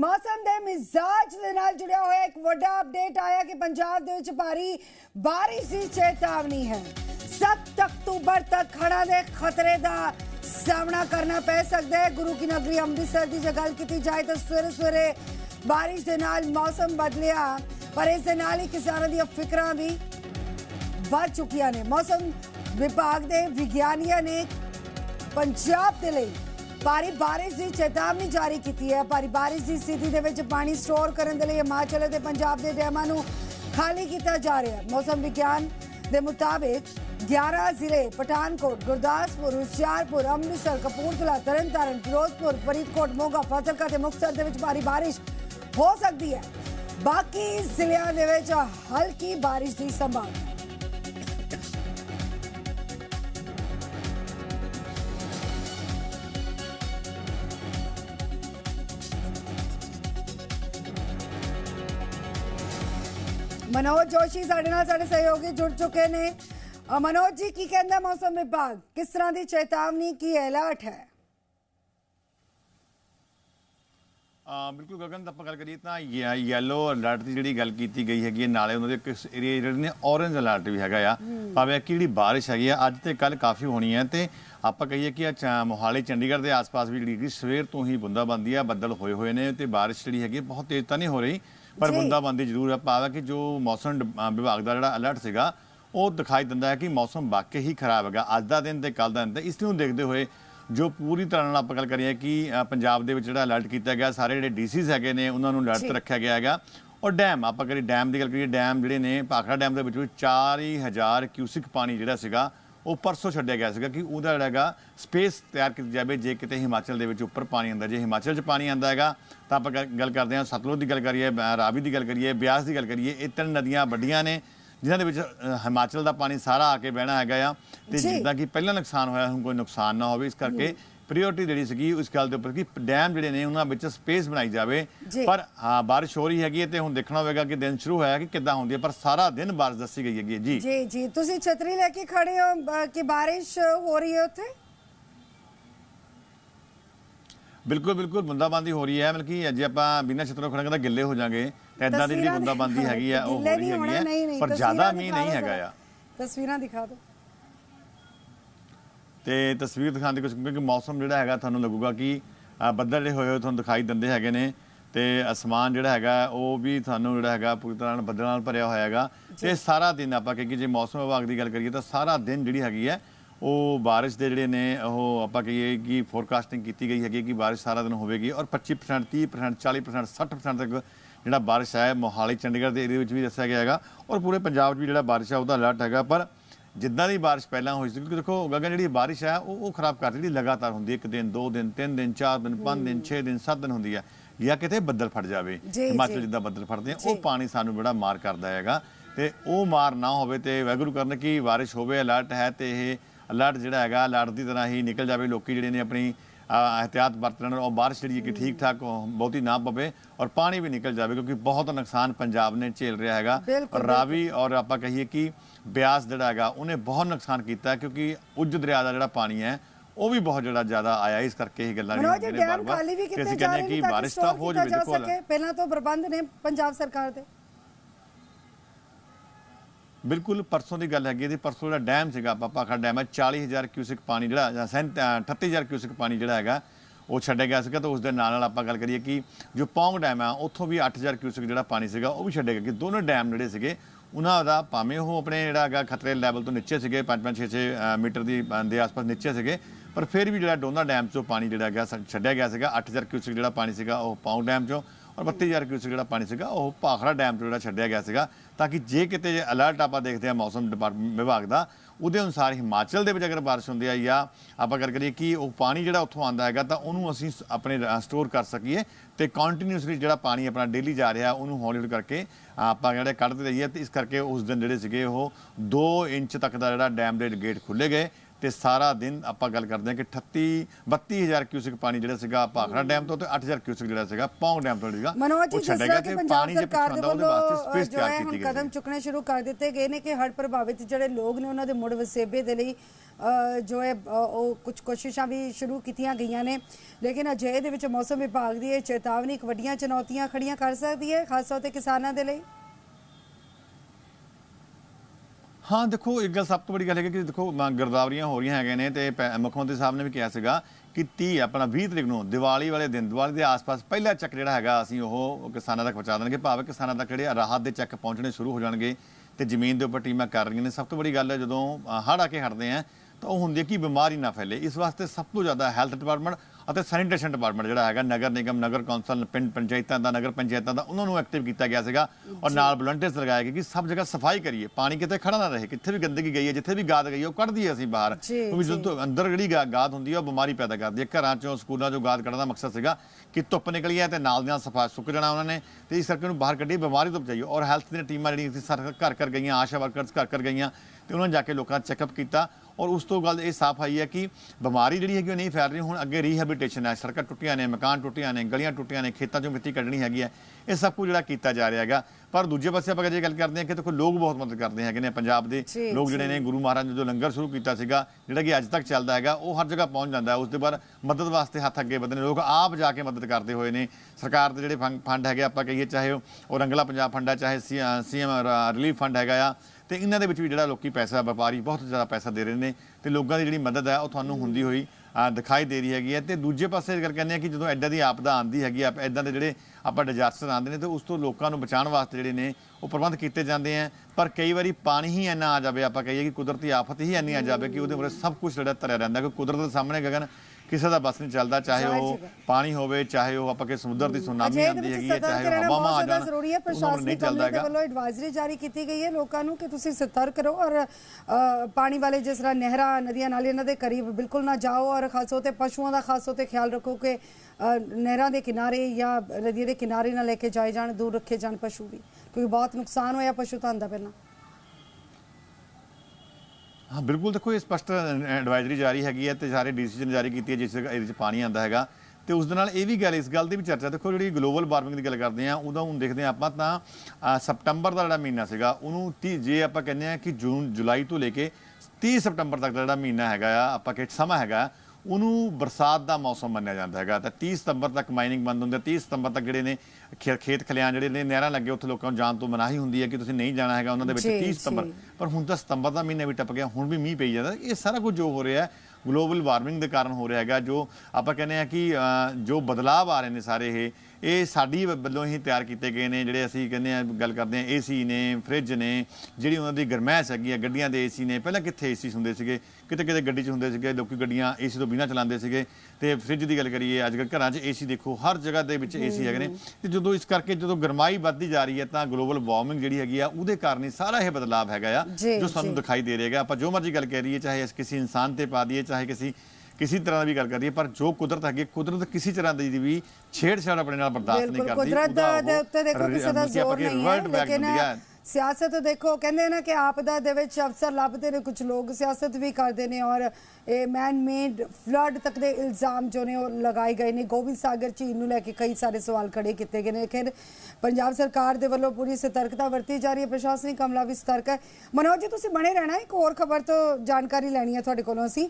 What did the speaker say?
ਮੌਸਮ ਦੇ ਮਿਜ਼ਾਜ ਦੇ ਨਾਲ ਜੁੜਿਆ ਹੋਇਆ ਇੱਕ ਵੱਡਾ ਅਪਡੇਟ ਆਇਆ ਕਿ ਪੰਜਾਬ ਦੇ ਵਿੱਚ ਭਾਰੀ ਬਾਰਿਸ਼ ਦੀ ਚੇਤਾਵਨੀ ਹੈ। 7 ਅਕਤੂਬਰ ਤੱਕ ਖੜਾ ਦੇ ਖਤਰੇ ਦਾ ਸਾਹਮਣਾ ਕਰਨਾ ਪੈ ਸਕਦਾ ਹੈ। ਗੁਰੂ ਕੀ ਨਗਰੀ ਅੰਮ੍ਰਿਤਸਰ ਦੀ ਜੇ ਗੱਲ ਕੀਤੀ ਜਾਏ ਤਾਂ ਸਵੇਰੇ ਸਵੇਰੇ ਬਾਰਿਸ਼ ਦੇ ਨਾਲ ਮੌਸਮ ਬਦਲਿਆ ਪਰ ਇਸ ਦੇ ਨਾਲ ਹੀ ਕਿਸਾਨਾਂ ਦੀਆਂ ਫਿਕਰਾਂ ਵੀ ਵੱਧ ਚੁੱਕੀਆਂ ਨੇ। ਮੌਸਮ ਵਿਭਾਗ ਦੇ ਵਿਗਿਆਨੀਆਂ ਨੇ ਪੰਜਾਬ ਦੇ ਲਈ ਭਾਰੀ ਬਾਰਿਸ਼ ਦੀ ਚੇਤਾਵਨੀ ਜਾਰੀ ਕੀਤੀ ਹੈ। ਭਾਰੀ ਬਾਰਿਸ਼ ਦੀ ਸਥਿਤੀ ਦੇ ਵਿੱਚ ਪਾਣੀ ਸਟੋਰ ਕਰਨ ਦੇ ਲਈ ਹਿਮਾਚਲ ਅਤੇ ਪੰਜਾਬ ਦੇ ਡੈਮਾਂ ਨੂੰ ਖਾਲੀ ਕੀਤਾ ਜਾ ਰਿਹਾ ਹੈ। ਮੌਸਮ ਵਿਗਿਆਨ ਦੇ ਮੁਤਾਬਿਕ 11 ਜ਼ਿਲ੍ਹੇ ਪਠਾਨਕੋਟ, ਗੁਰਦਾਸਪੁਰ, ਹੁਸ਼ਿਆਰਪੁਰ, ਅੰਮ੍ਰਿਤਸਰ, ਕਪੂਰਥਲਾ, ਤਰਨਤਾਰਨ, ਫਿਰੋਜ਼ਪੁਰ, ਫਰੀਦਕੋਟ, ਮੋਗਾ, ਫਾਜ਼ਿਲਕਾ ਤੇ ਮੁਕਤਸਰ ਦੇ ਵਿੱਚ ਭਾਰੀ ਬਾਰਿਸ਼ ਹੋ ਸਕਦੀ ਹੈ। ਬਾਕੀ ਜ਼ਿਲ੍ਹਿਆਂ ਦੇ ਵਿੱਚ ਹਲਕੀ ਬਾਰਿਸ਼ ਦੀ ਸੰਭਾਵਨਾ। ਮਨੋਜ ਜੋਸ਼ੀ ਸਾਡੇ ਨਾਲ ਸਾਡੇ ਸਹਿਯੋਗੀ ਜੁੜ ਚੁੱਕੇ ਨੇ ਮਨੋਜ ਜੀ ਕੀ ਕਹਿੰਦਾ ਮੌਸਮ ਵਿਭਾਗ ਕਿਸ ਤਰ੍ਹਾਂ ਦੀ ਚੇਤਾਵਨੀ ਕੀ ਅਲਰਟ ਹੈ ਆ ਬਿਲਕੁਲ ਗਗਨ ਦਾ ਆਪਾਂ ਗੱਲ ਕਰੀਏ ਤਾਂ ਯੈਲੋ ਅਲਰਟ ਦੀ ਜਿਹੜੀ ਗੱਲ ਕੀਤੀ ਗਈ ਹੈਗੀ ਨਾਲੇ ਉਹਨਾਂ ਦੇ ਕਿਸ ਏਰੀਆ ਜਿਹੜੇ ਨੇ ਔਰੇਂਜ ਅਲਰਟ ਵੀ ਹੈਗਾ ਆ ਭਾਵੇਂ ਕਿ ਜਿਹੜੀ ਬਾਰਿਸ਼ ਹੈਗੀ ਆ ਅੱਜ ਤੇ ਕੱਲ ਕਾਫੀ ਹੋਣੀ ਹੈ ਤੇ ਆਪਾਂ ਕਹੀਏ ਕਿ ਮੋਹਾਲੀ ਚੰਡੀਗੜ੍ਹ ਦੇ ਆਸ-ਪਾਸ ਵੀ ਜਿਹੜੀ ਸਵੇਰ ਤੋਂ ਹੀ ਬੁੰਦਾਬਾਂਦੀ ਆ ਬੱਦਲ ਹੋਏ ਹੋਏ ਨੇ ਤੇ ਬਾਰਿਸ਼ ਜਿਹੜੀ ਹੈਗੀ ਬਹੁਤ ਤੇਜ਼ ਤਾਂ ਨਹੀਂ ਹੋ ਰਹੀ ਪਰ ਜੀ। ਬੁੰਦਾਬਾਂਦੀ ਜ਼ਰੂਰ ਆ। ਭਾਵੇਂ ਕਿ ਜੋ ਮੌਸਮ ਵਿਭਾਗ ਦਾ ਜਿਹੜਾ ਅਲਰਟ ਸੀਗਾ ਉਹ ਦਿਖਾਈ ਦਿੰਦਾ ਹੈ ਕਿ ਮੌਸਮ ਵਾਕਈ ਹੀ ਖਰਾਬ ਹੈਗਾ। ਅੱਜ ਦਾ ਦਿਨ ਤੇ ਕੱਲ ਦਾ ਦਿਨ ਤੇ ਇਸ ਨੂੰ ਦੇਖਦੇ ਹੋਏ ਜੋ ਪੂਰੀ ਤਰ੍ਹਾਂ ਨਾਲ ਆਪਾਂ ਗੱਲ ਕਰੀਏ ਕਿ ਪੰਜਾਬ ਦੇ ਵਿੱਚ ਜਿਹੜਾ ਅਲਰਟ ਕੀਤਾ ਗਿਆ ਸਾਰੇ ਜਿਹੜੇ ਡੀਸੀਜ਼ ਹੈਗੇ ਨੇ ਉਹਨਾਂ ਨੂੰ ਅਲਰਟ ਰੱਖਿਆ ਗਿਆ ਹੈਗਾ। ਔਰ ਡੈਮ ਆਪਾਂ ਕਰੀਏ ਡੈਮ ਦੀ ਗੱਲ ਕਰੀਏ ਡੈਮ ਜਿਹੜੇ ਨੇ ਭਾਖੜਾ ਡੈਮ ਦੇ ਵਿੱਚ ਵੀ 4000 ਕਿਊਸਿਕ ਪਾਣੀ ਜਿਹੜਾ ਸੀਗਾ ਉਹ ਪਰਸੋਂ ਛੱਡਿਆ ਗਿਆ ਸੀਗਾ ਕਿ ਉਹਦਾ ਜਿਹੜਾ ਹੈਗਾ ਸਪੇਸ ਤਿਆਰ ਕੀਤੀ ਜਾਵੇ ਜੇ ਕਿਤੇ ਹਿਮਾਚਲ ਦੇ ਵਿੱਚ ਉੱਪਰ ਪਾਣੀ ਆਉਂਦਾ, ਜੇ ਹਿਮਾਚਲ 'ਚ ਪਾਣੀ ਆਉਂਦਾ ਹੈਗਾ, ਤਾਂ ਆਪਾਂ ਗੱਲ- ਗੱਲ ਕਰਦੇ ਹਾਂ, ਸਤਲੁਜ ਦੀ ਗੱਲ ਕਰੀਏ ਰਾਵੀ ਦੀ ਗੱਲ ਕਰੀਏ, ਬਿਆਸ ਦੀ ਗੱਲ ਕਰੀਏ, ਇਹ ਤਿੰਨ ਨਦੀਆਂ ਵੱਡੀਆਂ ਨੇ ਜਿਨ੍ਹਾਂ ਦੇ ਵਿੱਚ ਅ, ਹਿਮਾਚਲ ਦਾ ਪਾਣੀ ਸਾਰਾ ਆ ਕੇ ਬਹਿਣਾ ਹੈਗਾ ਆ ਤੇ ਜੀ। ਜਿੱਦਾਂ ਕਿ ਪਹਿਲਾਂ ਨੁਕਸਾਨ ਹੋਇਆ ਹੁਣ ਕੋਈ ਨੁਕਸਾਨ ਨਾ ਹੋਵੇ ਇਸ ਕਰਕੇ ਪ੍ਰਾਇੋਰਟੀ ਜਿਹੜੀ ਸੀਗੀ ਉਸ ਗੱਲ ਦੇ ਉੱਪਰ ਕਿ ਡੈਮ ਜਿਹੜੇ ਨੇ ਉਹਨਾਂ ਵਿੱਚ ਸਪੇਸ ਬਣਾਈ ਜਾਵੇ। ਜੀ। ਪਰ ਹਾਂ ਬਾਰਿਸ਼ ਹੋ ਰਹੀ ਹੈਗੀ ਹੈ ਤੇ ਹੁਣ ਦੇਖਣਾ ਹੋਵੇਗਾ ਕਿ ਦਿਨ ਸ਼ੁਰੂ ਹੋਇਆ ਕਿ ਕਿੱਦਾਂ ਹੁੰਦੀ ਹੈ ਪਰ ਸਾਰਾ ਦਿਨ ਬਾਰਿਸ਼ ਦੱਸੀ ਗਈ ਹੈਗੀ ਹੈ। ਜੀ। ਜੀ ਜੀ। ਤੁਸੀਂ ਛਤਰੀ ਲੈ ਕੇ ਖੜੇ ਹੋ ਅ, ਕਿ ਬਾਰਿਸ਼ ਹੋ ਰਹੀ ਹੈ ਉੱਥੇ? ਬਿਲਕੁਲ ਬਿਲਕੁਲ ਬੁੰਦਾਬਾਂਦੀ ਹੋ ਰਹੀ ਹੈ। ਮਤਲਬ ਕਿ ਜੇ ਆਪਾਂ ਬਿਨਾਂ ਛਤਰੋਂ ਖੜਾਂਗੇ ਤਾਂ ਗਿੱਲੇ ਹੋ ਜਾਾਂਗੇ ਤਾਂ ਇਦਾਂ ਦੀ ਜਿਹੜੀ ਬੁੰਦਾਬਾਂਦੀ ਹੈਗੀ ਆ ਉਹ ਹੋ ਰਹੀ ਹੈਗੀ ਹੈ। ਪਰ ਜ਼ਿਆਦਾ ਮੀਂਹ ਨਹੀਂ ਹੈਗਾ। ਆ ਤਸਵੀਰਾਂ ਦਿਖਾ ਦਿਓ। ਤੇ ਤਸਵੀਰ ਦਿਖਾਉਣ ਦੀ ਕੋਸ਼ਿਸ਼ ਕਿਉਂਕਿ ਮੌਸਮ ਜਿਹੜਾ ਹੈਗਾ ਤੁਹਾਨੂੰ ਲੱਗੂਗਾ ਕਿ ਬੱਦਲ ਜਿਹੜੇ ਹੋਏ ਤੁਹਾਨੂੰ ਦਿਖਾਈ ਦਿੰਦੇ ਹੈਗੇ ਨੇ। ਤੇ ਅਸਮਾਨ ਜਿਹੜਾ ਹੈਗਾ ਉਹ ਵੀ ਤੁਹਾਨੂੰ ਜਿਹੜਾ ਹੈਗਾ ਪੂਰੀ ਤਰ੍ਹਾਂ ਬੱਦਲਾਂ ਨਾਲ ਭਰਿਆ ਹੋਇਆ ਹੈਗਾ। ਤੇ ਸਾਰਾ ਦਿਨ ਆਪਾਂ ਕਹੀਏ ਜੇ ਮੌਸਮ ਵਿਭਾਗ ਦੀ ਗੱਲ ਕਰੀਏ ਤਾਂ ਸਾਰਾ ਦਿਨ ਜਿਹੜੀ ਹੈਗੀ ਹੈ ਉਹ ਬਾਰਿਸ਼ ਦੇ ਜਿਹੜੇ ਨੇ ਉਹ ਆਪਾਂ ਕਹੀਏ ਕਿ ਫੋਰਕਾਸਟਿੰਗ ਕੀਤੀ ਗਈ ਹੈਗੀ ਕਿ ਬਾਰਿਸ਼ ਸਾਰਾ ਦਿਨ ਹੋਵੇਗੀ ਔਰ 25% 30% 40% 60% ਤੱਕ ਜਿਹੜਾ ਬਾਰਿਸ਼ ਹੈ ਮੋਹਾਲੀ ਚੰਡੀਗੜ੍ਹ ਦੇ ਏਰੀਆ ਵਿੱਚ ਵੀ ਦੱਸਿਆ ਗਿਆ ਹੈਗਾ ਔਰ ਪੂਰੇ ਪੰਜਾਬ 'ਚ ਵੀ ਜਿਹੜਾ ਬਾਰਿਸ਼ ਹੈ ਉਹਦਾ ਅਲਰਟ ਹੈਗਾ ਪਰ ਜਿੱਦਾਂ ਦੀ ਬਾਰਿਸ਼ ਪਹਿਲਾਂ ਹੋਈ ਸੀ ਕਿਉਂਕਿ ਦੇਖੋ ਗਗਨ ਜਿਹੜੀ ਬਾਰਿਸ਼ ਹੈ ਉਹ ਉਹ ਖਰਾਬ ਕਰਦੀ ਜਿਹੜੀ ਲਗਾਤਾਰ ਹੁੰਦੀ ਹੈ ਇੱਕ ਦਿਨ ਦੋ ਦਿਨ ਤਿੰਨ ਦਿਨ ਚਾਰ ਦਿਨ ਪੰਜ ਦਿਨ 6 ਦਿਨ 7 ਦਿਨ ਹੁੰਦੀ ਹੈ ਜਾਂ ਕਿਤੇ ਬੱਦਲ ਫਟ ਜਾਵੇ ਹਿਮਾਚਲ। ਜਿੱਦਾਂ ਬੱਦਲ ਫਟਦੇ ਆ। ਉਹ ਪਾਣੀ ਸਾਨੂੰ ਬੜਾ ਮਾਰ ਕਰਦਾ ਹੈਗਾ ਤੇ ਉਹ ਮਾਰ ਨਾ ਹੋਵੇ ਤੇ ਵਾਹਿਗੁਰੂ ਕਰਨ ਕਿ ਬਾਰਿਸ਼ ਹੋਵੇ ਅਲਰਟ ਹੈ ਤੇ ਇਹ ਅਲਰਟ ਜਿਹੜਾ ਹੈਗਾ ਅਲਰਟ ਦੀ ਤਰ੍ਹਾਂ ਹੀ ਨਿਕਲ ਜਾਵੇ ਲੋਕੀ ਜਿਹੜੇ ਨੇ ਆਪਣੀ ਅਹ, ਇਹਤਿਆਤ ਵਰਤਣ ਔਰ ਬਾਰਿਸ਼ ਜਿਹੜੀ ਕਿ ਠੀਕ ਠਾਕ ਬਹੁਤੀ ਨਾ ਪਵੇ ਔਰ ਪਾਣੀ ਵੀ ਨਿਕਲ ਜਾਵੇ ਕਿਉਂਕਿ ਬਹੁਤ ਨੁਕਸਾਨ ਪੰਜਾਬ ਨੇ ਝੇਲ ਰਿਹਾ ਹੈਗਾ। ਰਾਵੀ ਔਰ ਆਪਾਂ ਕਹੀਏ ਕਿ ਬਿਆਸ ਜਿਹੜਾ ਹੈਗਾ ਉਹਨੇ ਬਹੁਤ ਨੁਕਸਾਨ ਕੀਤਾ ਕਿਉਂਕਿ ਉੱਜ ਦਰਿਆ ਦਾ ਜਿਹੜਾ ਪਾਣੀ ਹੈ ਉਹ ਵੀ ਬਹੁਤ ਜਿਹੜਾ ਜ਼ਿਆਦਾ ਆਇਆ। ਇਸ ਕਰਕੇ ਇਹ ਗੱਲਾਂ ਜੀ ਜਿਹੜੇ ਬਾਰ-ਬਾਰ ਖਾਲੀ ਵੀ ਕਿ ਕਿਤੇ ਅਸੀਂ ਜਾ ਕਹਿੰਦੇ ਕਿ ਬਾਰਿਸ਼ ਤਾਂ ਹੋ ਜਾਵੇ ਦੇਖੋ ਪਹਿਲਾਂ ਤੋਂ ਪ੍ਰਬੰਧ ਨੇ ਪੰਜਾਬ ਸਰਕਾਰ ਦੇ। ਬਿਲਕੁਲ ਪਰਸੋਂ ਦੀ ਗੱਲ ਹੈਗੀ ਇਹਦੀ ਪਰਸੋਂ ਜਿਹੜਾ ਡੈਮ ਸੀਗਾ ਆਪਾਂ ਭਾਖੜਾ ਡੈਮ ਹੈ 40000 ਕਿਊਸਿਕ ਪਾਣੀ ਜਿਹੜਾ ਜਾਂ ਸੈਂਤ- ਅ, 38000 ਕਿਊਸਿਕ ਪਾਣੀ ਜਿਹੜਾ ਹੈਗਾ ਉਹ ਛੱਡਿਆ ਗਿਆ ਸੀਗਾ। ਤਾਂ ਉਸ ਦੇ ਨਾਲ ਨਾਲ ਆਪਾਂ ਗੱਲ ਕਰੀਏ ਕਿ ਜੋ ਪੌਂਗ ਡੈਮ ਆ ਉੱਥੋਂ ਵੀ 8000 ਕਿਊਸਿਕ ਜਿਹੜਾ ਪਾਣੀ ਸੀਗਾ ਉਹ ਵੀ ਛੱਡਿਆ ਗਿਆ ਕਿ ਦੋਨੋਂ ਡੈਮ ਜਿਹੜੇ ਸੀਗੇ ਉਹਨਾਂ ਦਾ ਭਾਵੇਂ ਉਹ ਆਪਣੇ ਜਿਹੜਾ ਹੈਗਾ ਖਤਰੇ ਲੈਵਲ ਤੋਂ ਨੀਚੇ ਸੀਗੇ 5-5 6-6 ਮੀਟਰ ਦੀ ਦੇ ਆਸ-ਪਾਸ ਨੀਚੇ ਸੀਗੇ ਪਰ ਫਿਰ ਵੀ ਜਿਹੜਾ ਡੋਨਾ ਡੈਮ ਚੋਂ ਪਾਣੀ ਜਿਹੜਾ ਹੈਗਾ ਛੱਡਿਆ ਗਿਆ ਸੀਗਾ। 8000 ਕਿਊਸਿਕ ਜਿਹੜਾ ਪਾਣੀ ਸੀਗਾ ਉਹ ਪੌਂਗ ਡੈਮ ਚੋਂ ਔਰ 32000 ਕਿਊਸਿਕ ਜਿਹੜਾ ਪਾਣੀ ਸੀਗਾ ਉਹ ਭਾਖੜਾ ਡੈਮ ਤੋਂ ਜਿਹੜਾ ਛੱਡਿਆ ਗਿਆ ਸੀਗਾ। ਤਾਂ ਕਿ ਜੇ ਕਿਤੇ ਅਲਰਟ ਆਪਾਂ ਦੇਖਦੇ ਹਾਂ ਮੌਸਮ ਡਿਪਾਰਟਮੈਂਟ ਵਿਭਾਗ ਦਾ, ਉਹਦੇ ਅਨੁਸਾਰ ਹਿਮਾਚਲ ਦੇ ਵਿੱਚ ਅਗਰ ਬਾਰਿਸ਼ ਹੁੰਦੀ ਹੈ ਜਾਂ ਆਪਾਂ ਗੱਲ ਕਰੀਏ ਕਿ ਉਹ ਪਾਣੀ ਜਿਹੜਾ ਉੱਥੋਂ ਆਂਦਾ ਹੈਗਾ, ਤਾਂ ਉਹਨੂੰ ਅਸੀਂ ਸ- ਆਪਣੇ ਸਟੋਰ ਕਰ ਸਕੀਏ ਤੇ ਕੰਟੀਨਿਊਸਲੀ ਜਿਹੜਾ ਪਾਣੀ ਆਪਣਾ ਡੇਲੀ ਜਾ ਰਿਹਾ, ਉਹਨੂੰ ਹੌਲੀ ਹੌਲੀ ਕਰਕੇ ਆਪਾਂ ਜਿਹੜੇ ਕੱਢਦੇ ਰਹੀਏ ਤੇ ਇਸ ਕਰਕੇ ਉਸ ਦਿਨ ਜਿਹੜੇ ਸੀਗੇ ਉਹ 2 ਇੰਚ ਤੱਕ ਦਾ ਜਿਹੜਾ ਡੈਮ ਦੇ ਗੇਟ ਖੁੱਲੇ ਗਏ। ਤੇ ਸਾਰਾ ਦਿਨ ਆਪਾਂ ਗੱਲ ਕਰਦੇ ਹਾਂ ਕਿ 38 32000 ਕਿਊਸਿਕ ਪਾਣੀ ਜਿਹੜਾ ਸੀਗਾ ਭਾਖੜਾ ਡੈਮ ਤੋਂ ਤੇ 8000 ਕਿਊਸਿਕ ਜਿਹੜਾ ਸੀਗਾ ਪੌਂਗ ਡੈਮ ਤੋਂ ਜੀ ਉਹ ਗਿਆ ਕਿ ਪੰਜਾਬ ਸਰਕਾਰ ਦੇ ਵੱਲੋਂ ਸਪੇਸ ਤਿਆਰ ਕੀਤੀ ਹੁਣ ਗਈ ਕਦਮ ਚੁੱਕਣੇ ਸ਼ੁਰੂ ਕਰ ਦਿੱਤੇ ਗਏ ਨੇ ਕਿ ਹੜ੍ਹ ਪ੍ਰਭਾਵਿਤ ਜਿਹੜੇ ਲੋਕ ਨੇ ਉਹਨਾਂ ਦੇ ਮੁੜ ਵਸੇਬੇ ਦੇ ਲਈ ਜੋ ਹੈ ਉਹ ਕੁਝ ਕੋਸ਼ਿਸ਼ਾਂ ਵੀ ਸ਼ੁਰੂ ਕੀਤੀਆਂ ਗਈਆਂ ਨੇ। ਲੇਕਿਨ ਅਜੇ ਦੇ ਵਿੱਚ ਮੌਸਮ ਵਿਭਾਗ ਦੀ ਇਹ ਚੇਤਾਵਨੀ ਇੱਕ ਵੱਡੀਆਂ ਚੁਣੌਤੀਆਂ ਖੜੀਆਂ ਕਰ ਸਕਦੀ ਹੈ ਖਾਸ ਤੌਰ ਤੇ ਕਿਸਾਨਾਂ ਦੇ ਲਈ? ਹਾਂ, ਦੇਖੋ, ਇੱਕ ਗੱਲ ਸਭ ਤੋਂ ਵੱਡੀ ਗੱਲ ਹੈ ਕਿ ਦੇਖੋ, ਮ- ਗਿਰਦਾਵਰੀਆਂ ਹੋ ਰਹੀਆਂ ਹੈਗੇ ਨੇ ਤੇ ਪੈ- ਮੁੱਖ ਮੰਤਰੀ ਸਾਹਿਬ ਨੇ ਵੀ ਕਿਹਾ ਸੀਗਾ ਕਿ 30 ਆਪਣਾ 20 ਤਰੀਕ ਨੂੰ ਦੀਵਾਲੀ ਵਾਲੇ ਦਿਨ, ਦੀਵਾਲੀ ਦੇ ਆਸ-ਪਾਸ ਪਹਿਲਾ ਚੱਕ ਜਿਹੜਾ ਹੈਗਾ, ਅਸੀਂ ਉਹ ਕਿਸਾਨਾਂ ਤੱਕ ਪਹੁੰਚਾ ਦੇਣਗੇ। ਭਾਵੇਂ ਕਿਸਾਨਾਂ ਤੱਕ ਜਿਹੜੇ ਰਾਹਤ ਦੇ ਚੱਕ ਪਹੁੰਚਣੇ ਸ਼ੁਰੂ ਹੋ ਜਾਣਗੇ ਤੇ ਜ਼ਮੀਨ ਦੇ ਉੱਪਰ ਟੀਮਾਂ ਕਰ ਰਹੀਆਂ ਨੇ। ਸਭ ਤੋਂ ਵੱਡੀ ਗੱਲ ਹੈ ਜਦੋਂ ਹੜ੍ਹ ਆ ਕੇ ਹਟਦੇ ਆ ਤਾਂ ਉਹ ਹੁੰਦੀ ਹੈ ਕਿ ਬਿਮਾਰੀ ਨਾ ਫੈਲੇ। ਇਸ ਵਾਸਤੇ ਸਭ ਤੋਂ ਜ਼ਿਆਦਾ ਹੈਲਥ ਡਿਪਾਰਟਮੈਂਟ ਅਤੇ ਸੈਨੀਟੇਸ਼ਨ ਡਿਪਾਰਟਮੈਂਟ ਜਿਹੜਾ ਹੈਗਾ ਨਗਰ ਨਿਗਮ ਨਗਰ ਕੌਂਸਲ ਪਿੰਡ ਪੰਚਾਇਤਾਂ ਦਾ ਨਗਰ ਪੰਚਾਇਤਾਂ ਦਾ ਉਹਨਾਂ ਨੂੰ ਐਕਟਿਵ ਕੀਤਾ ਗਿਆ ਸੀਗਾ। ਔਰ ਨਾਲ ਵਲੰਟੀਅਰਸ ਲਗਾਏ ਗਏ ਕਿ ਸਭ ਜਗ੍ਹਾ ਸਫ਼ਾਈ ਕਰੀਏ। ਪਾਣੀ ਕਿਤੇ ਖੜਾ ਨਾ ਰਹੇ ਕਿੱਥੇ ਵੀ ਗੰਦਗੀ ਗਈ ਹੈ ਜਿੱਥੇ ਵੀ ਗਾਦ ਗਈ ਹੈ ਉਹ ਕੱਢ ਦਈਏ ਅਸੀਂ ਬਾਹਰ। ਕਿਉਂਕਿ। ਜਦੋਂ ਅੰਦਰ ਜਿਹੜੀ ਗਾਦ ਹੁੰਦੀ ਹੈ ਉਹ ਬਿਮਾਰੀ ਪੈਦਾ ਕਰਦੀ ਹੈ। ਘਰਾਂ ਚੋਂ ਸਕੂਲਾਂ ਚੋਂ ਗਾਦ ਕੱਢਣ ਦਾ ਮਕਸਦ ਸੀਗਾ ਕਿ ਧੁੱਪ ਨਿਕਲੀ ਹੈ ਤੇ ਨਾਲ ਦੀ ਨਾਲ ਸਫਾ ਸੁੱਕ ਜਾਣਾ ਉਹਨਾਂ ਨੇ ਤੇ ਇਸ ਕਰਕੇ ਉਹਨੂੰ ਬਾਹਰ ਕੱਢੀ ਬਿਮਾਰੀ ਤੋਂ ਬਚਾਈਏ। ਔਰ ਹੈਲਥ ਦੀਆਂ ਟੀਮਾਂ ਜਿਹੜੀਆਂ ਸੀ ਸਰ ਘਰ ਘਰ ਗਈਆਂ ਆਸ਼ਾ ਵਰਕਰਸ ਘਰ ਘਰ ਗਈਆਂ ਤੇ ਉਹਨਾਂ ਨੇ ਜਾ ਕੇ ਲੋਕਾਂ ਦਾ ਚੈੱਕਅਪ ਕੀਤਾ। ਔਰ ਉਸ ਤੋਂ ਗੱਲ ਇਹ ਸਾਫ਼ ਆਈ ਹੈ ਕਿ ਬਿਮਾਰੀ ਜਿਹੜੀ ਹੈਗੀ ਉਹ ਨਹੀਂ ਫੈਲ ਰਹੀ ਹੁਣ ਅੱਗੇ ਰੀਹੈਬਿਲਿਟੇਸ਼ਨ ਹੈ ਸੜਕਾਂ ਟੁੱਟੀਆਂ ਨੇ ਮਕਾਨ ਟੁੱਟੀਆਂ ਨੇ ਗਲੀਆਂ ਟੁੱਟੀਆਂ ਨੇ ਖੇਤਾਂ ਚੋਂ ਮਿੱਟੀ ਕੱਢਣੀ ਹੈਗੀ ਹੈ ਇਹ ਸਭ ਕੁਝ ਜਿਹੜਾ ਕੀਤਾ ਜਾ ਰਿਹਾ ਹੈਗਾ ਪਰ ਦੂਜੇ ਪਾਸੇ ਆਪਾਂ ਜੇ ਗੱਲ ਕਰਦੇ ਹਾਂ ਕਿ ਦੇਖੋ ਲੋਕ ਬਹੁਤ ਮਦਦ ਕਰਦੇ ਹੈਗੇ ਨੇ ਪੰਜਾਬ ਦੇ ਲੋਕ ਜਿਹੜੇ। ਨੇ ਗੁਰੂ ਮਹਾਰਾਜ ਨੇ ਜੋ ਲੰਗਰ ਸ਼ੁਰੂ ਕੀਤਾ ਸੀਗਾ ਜਿਹੜਾ ਕਿ ਅੱਜ ਤੱਕ ਚੱਲਦਾ ਹੈਗਾ ਉਹ ਹਰ ਜਗ੍ਹਾ ਪਹੁੰਚ ਜਾਂਦਾ ਹੈ ਉਸ ਦੇ ਬਾਅਦ ਮਦਦ ਵਾਸਤੇ ਹੱਥ ਅੱਗੇ ਵਧਨੇ ਲੋਕ ਆਪ ਜਾ ਕੇ ਮਦਦ ਕਰਦੇ ਹੋਏ ਨੇ ਸਰਕਾਰ ਦੇ ਜਿਹੜੇ ਫੰਡ ਹੈਗੇ ਆਪਾਂ ਕਹੀਏ ਚਾਹੇ ਉਹ ਉਹ ਰੰਗਲਾ ਪੰਜਾਬ ਫੰਡ ਹੈ ਚਾਹੇ ਸੀਐਮ ਰਿਲੀਫ ਫੰਡ ਹੈਗਾ ਆ ਤੇ ਇਹਨਾਂ ਦੇ ਵਿੱਚ ਵੀ ਜਿਹੜਾ ਲੋਕੀ ਪੈਸਾ, ਵਪਾਰੀ ਬਹੁਤ ਜ਼ਿਆਦਾ ਪੈਸਾ ਦੇ ਰਹੇ ਨੇ ਤੇ ਲੋਕਾਂ ਦੀ ਜਿਹੜੀ ਮਦਦ ਹੈ, ਉਹ ਤੁਹਾਨੂੰ ਹੁੰਦੀ ਹੋਈ ਦਿਖਾਈ ਦੇ ਰਹੀ ਹੈਗੀ ਹੈ। ਤੇ ਦੂਜੇ ਪਾਸੇ ਗੱਲ ਕਹਿੰਦੇ ਆ ਕਿ ਜਦੋਂ ਐਡਾ ਦੀ ਆਪਦਾ ਆਂਦੀ ਹੈਗੀ ਆ ਐਦਾਂ ਦੇ ਜਿਹੜੇ ਆਪਾਂ ਡਿਜ਼ਾਸਟਰ ਆਉਂਦੇ ਨੇ ਤੇ ਉਸ ਤੋਂ ਲੋਕਾਂ ਨੂੰ ਬਚਾਉਣ ਵਾਸਤੇ ਜਿਹੜੇ ਨੇ, ਉਹ ਪ੍ਰਬੰਧ ਕੀਤੇ ਜਾਂਦੇ ਆ। ਪਰ ਕਈ ਵਾਰੀ ਪਾਣੀ ਹੀ ਇੰਨਾ ਆ ਜਾਵੇ, ਆਪਾਂ ਕਹੀਏ ਕਿ ਕੁਦਰਤੀ ਆਫਤ ਹੀ ਇੰਨੀ ਆ ਜਾਵੇ ਕਿ ਉਹਦੇ ਮੂਹਰੇ ਸਭ ਕੁਝ ਜਿਹੜਾ ਧਰਿਆ ਰਹਿੰਦਾ, ਕਿ ਕੁਦਰਤ ਦੇ ਸਾਹਮਣੇ ਗਗਨ ਕਿਸੇ ਦਾ ਬਸ ਨਹੀਂ ਚੱਲਦਾ ਚਾਹੇ ਉਹ। ਪਾਣੀ ਹੋਵੇ ਚਾਹੇ ਉਹ ਆਪਾਂ ਕਿ ਸਮੁੰਦਰ ਦੀ ਸੁਨਾਮੀ ਆਉਂਦੀ ਹੈਗੀ ਹੈ ਚਾਹੇ ਹਵਾਵਾਂ ਆ ਜਾਣ ਜ਼ਰੂਰੀ ਹੈ। ਪ੍ਰਸ਼ਾਸਨਿਕ ਅਮਲੇ ਦੇ ਵੱਲੋਂ ਐਡਵਾਈਜ਼ਰੀ ਜਾਰੀ ਕੀਤੀ ਗਈ ਹੈ ਲੋਕਾਂ ਨੂੰ ਕਿ ਤੁਸੀਂ ਸਤਰਕ ਰਹੋ ਔਰ ਪਾਣੀ ਵਾਲੇ ਜਿਸ ਤਰ੍ਹਾਂ ਨਹਿਰਾਂ ਨਦੀਆਂ ਨਾਲੇ ਇਹਨਾਂ ਦੇ ਕਰੀਬ ਬਿਲਕੁਲ ਨਾ ਜਾਓ ਔਰ ਖਾਸ ਤੌਰ ਤੇ ਪਸ਼ੂਆਂ ਦਾ ਖਾਸ ਤੌਰ ਤੇ ਖਿਆਲ ਰੱਖੋ ਕਿ ਨਹਿਰਾਂ ਦੇ ਕਿਨਾਰੇ ਜਾਂ ਨਦੀਆਂ ਦੇ ਕਿਨਾਰੇ ਨਾ ਲੈ ਕੇ ਜਾਏ ਜਾਣ ਦੂਰ ਰੱਖੇ ਜਾਣ ਪਸ਼ੂ ਵੀ। ਕਿਉਂਕਿ ਬਹੁਤ ਨੁਕਸਾਨ ਹੋਇਆ ਪਸ਼ੂ ਤਾਂ ਦਾ ਪਹਿਲਾਂ। ਹਾਂ, ਬਿਲਕੁਲ ਦੇਖੋ, ਇਹ ਸਪਸ਼ਟ ਐਡਵਾਈਜ਼ਰੀ ਜਾਰੀ ਹੈਗੀ ਹੈ ਤੇ ਸਾਰੇ ਡਿਸੀਜਨ ਜਾਰੀ ਕੀਤੀ ਹੈ, ਜਿਸ ਇਹਦੇ 'ਚ ਪਾਣੀ ਆਂਦਾ ਹੈਗਾ। ਤੇ ਉਸ ਦੇ ਨਾਲ ਇਹ ਵੀ ਗੱਲ, ਇਸ ਗੱਲ ਦੀ ਵੀ ਚਰਚਾ, ਦੇਖੋ, ਜਿਹੜੀ ਗਲੋਬਲ ਵਾਰਮਿੰਗ ਦੀ ਗੱਲ ਕਰਦੇ ਆ ਉਹਦਾ ਹੁਣ ਦੇਖਦੇ ਆ ਆਪਾਂ ਤਾਂ ਸਪਟੰਬਰ ਦਾ ਜਿਹੜਾ ਮਹੀਨਾ ਸੀਗਾ, ਉਹਨੂੰ 30 ਜੇ ਆਪਾਂ ਕਹਿੰਦੇ ਆ ਕਿ ਜੂਨ, ਜੁਲਾਈ ਤੋਂ ਲੈ ਕੇ 30 ਸਪਟੰਬਰ ਤੱਕ ਦਾ ਜਿਹੜਾ ਮਹੀਨਾ ਹੈਗਾ ਆ, ਆਪਾਂ ਕਿ ਸਮਾਂ ਹੈਗਾ ਉਹਨੂੰ ਬਰਸਾਤ ਦਾ ਮੌਸਮ ਮੰਨਿਆ ਜਾਂਦਾ ਹੈਗਾ। ਤਾਂ 30 ਸਤੰਬਰ ਤੱਕ ਮਾਈਨਿੰਗ ਬੰਦ ਹੁੰਦੀ ਹੈ 30 ਸਤੰਬਰ ਤੱਕ ਜਿਹੜੇ ਨੇ ਖੇਤ ਖਲਿਆਣ ਜਿਹੜੇ ਨੇ ਨਹਿਰਾਂ ਲੱਗੇ ਉੱਥੇ ਲੋਕਾਂ ਨੂੰ ਜਾਣ ਤੋਂ ਮਨਾਹੀ ਹੁੰਦੀ ਹੈ ਕਿ ਤੁਸੀਂ ਨਹੀਂ ਜਾਣਾ ਹੈਗਾ। ਉਹਨਾਂ ਦੇ ਵਿੱਚ ਜੀ, 30 ਸਤੰਬਰ। ਪਰ ਹੁਣ ਤਾਂ ਸਤੰਬਰ ਦਾ ਮਹੀਨਾ ਵੀ ਟੱਪ ਗਿਆ ਹੁਣ ਵੀ ਮੀਂਹ ਪਈ ਜਾਂਦਾ। ਇਹ ਸਾਰਾ ਕੁਝ ਜੋ ਹੋ ਰਿਹਾ ਹੈ ਗਲੋਬਲ ਵਾਰਮਿੰਗ ਦੇ ਕਾਰਨ ਹੋ ਰਿਹਾ ਹੈਗਾ ਜੋ ਆਪਾਂ ਕਹਿੰਦੇ ਆ ਕਿ ਜੋ ਬਦਲਾਅ ਆ ਰਹੇ ਨੇ ਸਾਰੇ ਇਹ ਇਹ ਸਾਡੀ ਵੱਲੋਂ ਹੀ ਤਿਆਰ ਕੀਤੇ ਗਏ ਨੇ ਜਿਹੜੇ ਅਸੀਂ ਕਹਿੰਦੇ ਆ ਗੱਲ ਕਰਦੇ ਆ ਏਸੀ ਨੇ ਫ੍ਰਿਜ ਨੇ ਜਿਹੜੀ ਉਹਨਾਂ ਦੀ ਗਰਮੈਸ਼ ਹੈਗੀ ਆ ਗੱਡੀਆਂ ਦੇ ਏਸੀ ਨੇ ਪਹਿਲਾਂ ਕਿੱਥੇ ਏਸੀ ਹੁੰਦੇ ਸੀਗੇ ਕਿਤੇ ਕਿਤੇ ਗੱਡੀ 'ਚ ਹੁੰਦੇ ਸੀਗੇ ਲੋਕੀ ਗੱਡੀਆਂ ਏਸੀ ਤੋਂ ਬਿਨਾਂ ਚਲਾਉਂਦੇ ਸੀਗੇ ਤੇ ਫ੍ਰਿਜ ਦੀ ਗੱਲ ਕਰੀਏ ਅੱਜ ਕੱਲ੍ਹ ਘਰਾਂ 'ਚ ਏਸੀ ਦੇਖੋ ਹਰ ਜਗ੍ਹਾ ਦੇ ਵਿੱਚ ਏਸੀ ਹੈਗੇ ਨੇ ਤੇ ਜਦੋਂ ਇਸ ਕਰਕੇ ਜਦੋਂ ਗਰਮਾਈ ਵੱਧਦੀ ਜਾ ਰਹੀ ਹੈ ਤਾਂ ਗਲੋਬਲ ਵਾਰਮਿੰਗ ਜਿਹੜੀ ਹੈਗੀ ਆ ਉਹਦੇ ਕਾਰਨ ਹੀ ਸਾਰਾ ਇਹ ਬਦਲਾਅ ਹੈਗਾ ਆ ਜੀ, ਸਾਨੂੰ। ਦਿਖਾਈ ਦੇ ਰਿਹਾ ਹੈਗਾ ਆਪਾਂ ਜੋ ਮਰਜ਼ੀ ਗੱਲ ਕਹਿ ਰਹੀਏ ਚਾਹੇ ਅਸੀਂ ਕਿਸੇ ਇਨਸਾਨ ਤੇ ਪਾ ਦਈਏ ਚਾਹੇ ਕਿਸੇ ਕਿਸੇ ਤਰ੍ਹਾਂ ਦੀ ਵੀ ਗੱਲ ਕਰੀਏ ਪਰ ਜੋ ਕੁਦਰਤ ਹੈਗੀ ਕੁਦਰਤ ਕਿਸੇ ਤਰ੍ਹਾਂ ਦੀ ਵੀ ਛੇੜਛਾੜ ਆਪਣੇ ਨਾਲ ਬਰਦਾਸ਼ਤ ਨਹੀਂ ਕਰਦੀ। ਕੁਦਰਤ ਦੇ ਉੱਤੇ ਦੇਖੋ ਕਿਸੇ ਦਾ ਜ਼ੋਰ ਨਹੀਂ ਹੈ ਲੇਕਿਨ। ਸਿਆਸਤ ਦੇਖੋ ਕਹਿੰਦੇ ਨਾ ਕਿ ਆਪਦਾ ਦੇ ਵਿੱਚ ਅਫਸਰ ਲੱਭਦੇ ਨੇ ਕੁਝ ਲੋਕ ਸਿਆਸਤ ਵੀ ਕਰਦੇ ਨੇ ਔਰ ਇਹ ਮੈਨ ਮੇਡ ਫਲੱਡ ਤੱਕ ਦੇ ਇਲਜ਼ਾਮ ਜੋ ਨੇ ਉਹ ਲਗਾਏ ਗਏ ਨੇ। ਗੋਬਿੰਦ ਸਾਗਰ ਝੀਲ ਨੂੰ ਲੈ ਕੇ ਕਈ ਸਾਰੇ ਸਵਾਲ ਖੜੇ ਕੀਤੇ ਗਏ ਨੇ। ਲੇਕਿਨ ਪੰਜਾਬ ਸਰਕਾਰ ਦੇ ਵੱਲੋਂ ਪੂਰੀ ਸਤਰਕਤਾ ਵਰਤੀ ਜਾ ਰਹੀ ਹੈ ਪ੍ਰਸ਼ਾਸਨਿਕ ਅਮਲਾ ਵੀ ਸਤਰਕ ਹੈ। ਮਨੋਜ ਜੀ ਤੁਸੀਂ ਬਣੇ ਰਹਿਣਾ ਇੱਕ ਹੋਰ ਖਬਰ ਤੋਂ ਜਾਣਕਾਰੀ ਲੈਣੀ ਹੈ ਤੁਹਾਡੇ ਕੋਲੋਂ ਅਸੀਂ।